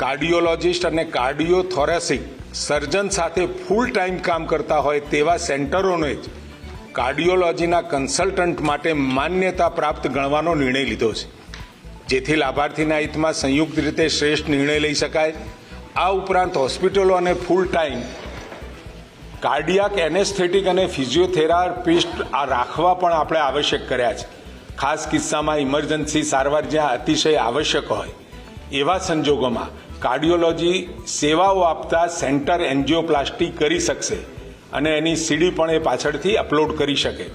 Cardiologist અને કાર્ડિયોથોરેસિક સર્જન સાથે full time કામ કરતા હોય તેવા સેન્ટરોને જ કાર્ડિયોલોજીના કન્સલ્ટન્ટ માટે માન્યતા પ્રાપ્ત ગણવાનો નિર્ણય લીધો છે. જેથી લાભાર્થીના હિતમાં સંયુક્ત રીતે શ્રેષ્ઠ નિર્ણય લઈ શકાય. આ ઉપરાંત હોસ્પિટલો અને ફૂલ ટાઈમ કાર્ડિયાક, એનેસ્થેટિક અને ફિઝિયોથેરાપિસ્ટ આ રાખવા પણ આપણે આવશ્યક કર્યા છે. ખાસ કિસ્સામાં ઇમરજન્સી સારવાર જ્યાં અતિશય આવશ્યક હોય, એવા સંજોગોમાં કાર્ડિયોલોજી સેવાઓ આપતા સેન્ટર એન્જિયોપ્લાસ્ટી કરી શકશે અને એની સીડી પણ એ પાછળથી અપલોડ કરી શકે.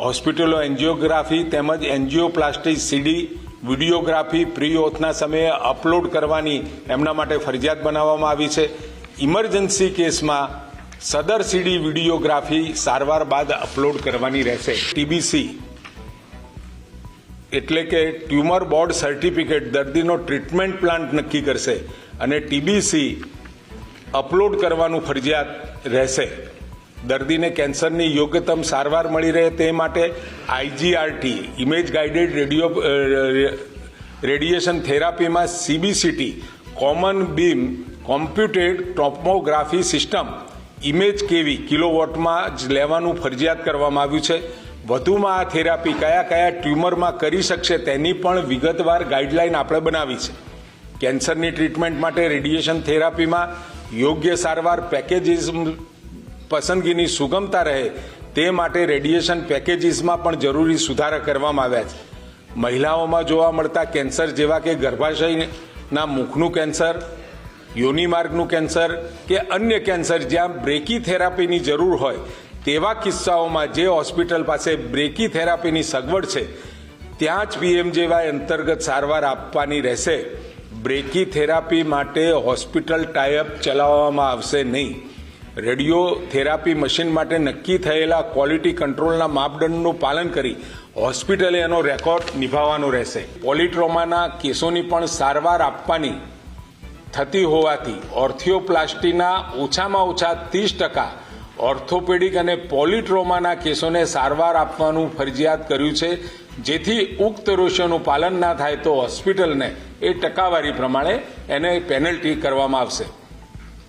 હોસ્પિટલો એન્જિયોગ્રાફી તેમજ એન્જિયોપ્લાસ્ટી સીડી, વિડીયોગ્રાફી પ્રી ઓથના સમયે અપલોડ કરવાની એમના માટે ફરજિયાત બનાવવામાં આવી છે. ઇમરજન્સી કેસમાં સદર સીડી વિડીયોગ્રાફી સારવાર બાદ અપલોડ કરવાની રહેશે. ટીબીસી એટલે કે ટ્યુમર બોર્ડ સર્ટિફિકેટ, દર્દીનો ટ્રીટમેન્ટ પ્લાન નક્કી કરશે અને ટીબીસી અપલોડ કરવાનું ફરજિયાત રહેશે. દર્દીને કેન્સરની યોગ્યતમ સારવાર મળી રહે તે માટે IGRT image guided radio radiation થેરાપીમાં CBCT common beam computed topography system, image KV કિલોવોટમાં જ લેવાનું ફરજિયાત કરવામાં આવ્યું છે. વધુમાં આ થેરાપી કયા કયા ટ્યુમરમાં કરી શકશે તેની પણ વિગતવાર ગાઈડલાઈન આપણે બનાવી છે. કેન્સરની ટ્રીટમેન્ટ માટે રેડિયેશન થેરાપીમાં યોગ્ય સારવાર પેકેજીસ પસંદગીની સુગમતા રહે તે માટે રેડિયેશન પેકેજીસમાં પણ જરૂરી સુધારા કરવામાં આવ્યા છે. મહિલાઓમાં જોવા મળતા કેન્સર જેવા કે ગર્ભાશયના મુખનું કેન્સર, યોનિમાર્ગનું કેન્સર કે અન્ય કેન્સર જ્યાં બ્રેકી થેરાપીની જરૂર હોય તેવા કિસ્સાઓમાં જે હોસ્પિટલ પાસે બ્રેકી થેરાપીની સગવડ છે, ત્યાં જ પીએમજેવાય અંતર્ગત સારવાર આપવાની રહેશે. બ્રેકી થેરાપી માટે હોસ્પિટલ ટાઈઅપ ચલાવવામાં આવશે નહીં. રેડિયો થેરાપી મશીન માટે નક્કી થયેલા ક્વોલિટી કંટ્રોલના માપદંડનું પાલન કરી હોસ્પિટલે એનો રેકોર્ડ નિભાવવાનો રહેશે. પોલિટ્રોમાના કેસોની પણ સારવાર આપવાની થતી હોવાથી ઓર્થિયોપ્લાસ્ટીના ઓછામાં ઓછા ત્રીસ ટકા ઓર્થોપેડિક અને પોલિટ્રોમાના કેસોને સારવાર આપવાનું ફરજિયાત કર્યું છે. જેથી ઉક્ત રેશિયોનું પાલન ના થાય તો હોસ્પિટલને એ ટકાવારી પ્રમાણે એને પેનલ્ટી કરવામાં આવશે.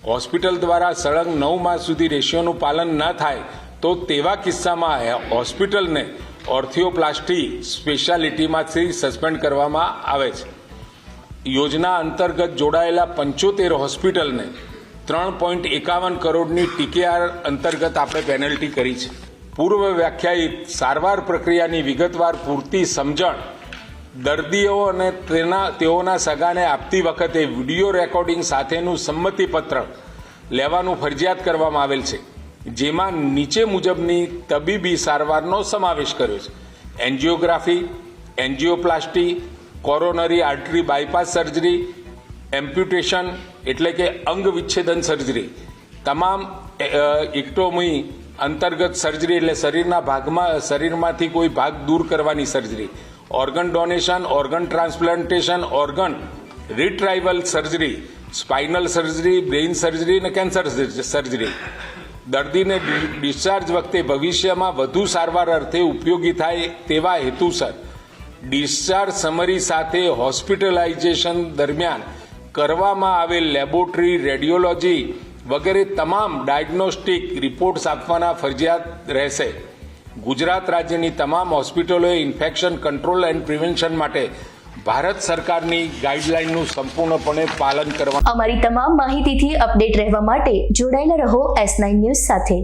હોસ્પિટલ દ્વારા સળંગ નવ માસ સુધી રેશિયોનું પાલન ન થાય તો તેવા કિસ્સામાં હોસ્પિટલને ઓર્થિયોપ્લાસ્ટી સ્પેશિયાલિટીમાંથી સસ્પેન્ડ કરવામાં આવે છે. યોજના અંતર્ગત જોડાયેલા પંચોતેર હોસ્પિટલને ત્રણ પોઈન્ટ એકાવન કરોડની ટીકેઆર અંતર્ગત આપણે પેનલ્ટી કરી છે. પૂર્વ વ્યાખ્યાયિત સારવાર પ્રક્રિયાની વિગતવાર પૂરતી સમજણ દર્દીઓ અને તેના તેઓના સગાને આપતી વખતે વીડિયો રેકોર્ડિંગ સાથેનું સંમતિપત્ર લેવાનું ફરજિયાત કરવામાં આવેલ છે. જેમાં નીચે મુજબની તબીબી સારવારનો સમાવેશ કર્યો છે. Angiography, angioplasty, coronary artery bypass surgery amputation એટલે કે અંગ વિચ્છેદન સર્જરી તમામ ઇક્ટોમી અંતર્ગત સર્જરી એટલે શરીરના ભાગમાં, શરીરમાંથી કોઈ ભાગ દૂર કરવાની surgery organ donation organ transplantation organ retrieval surgery spinal surgery brain surgery અને કેન્સર સર્જરી દર્દીને ડિસ્ચાર્જ વખતે ભવિષ્યમાં વધુ સારવાર અર્થે ઉપયોગી થાય તેવા હેતુસર. ડિસ્ચાર્જ સમરી સાથે હોસ્પિટલાઇઝેશન દરમિયાન કરવામાં આવેલ લેબોરેટરી, રેડિયોલોજી વગેરે તમામ ડાયગ્નોસ્ટિક રિપોર્ટ્સ આપવાના ફરજિયાત રહેશે. ગુજરાત રાજ્યની તમામ હોસ્પિટલોએ ઇન્ફેક્શન કંટ્રોલ એન્ડ પ્રિવેન્શન માટે ભારત સરકારની ગાઈડલાઈનનું સંપૂર્ણપણે પાલન કરવા અમારી તમામ માહિતીથી અપડેટ રહેવા માટે જોડાયેલા રહો એસ ન્યૂઝ સાથે.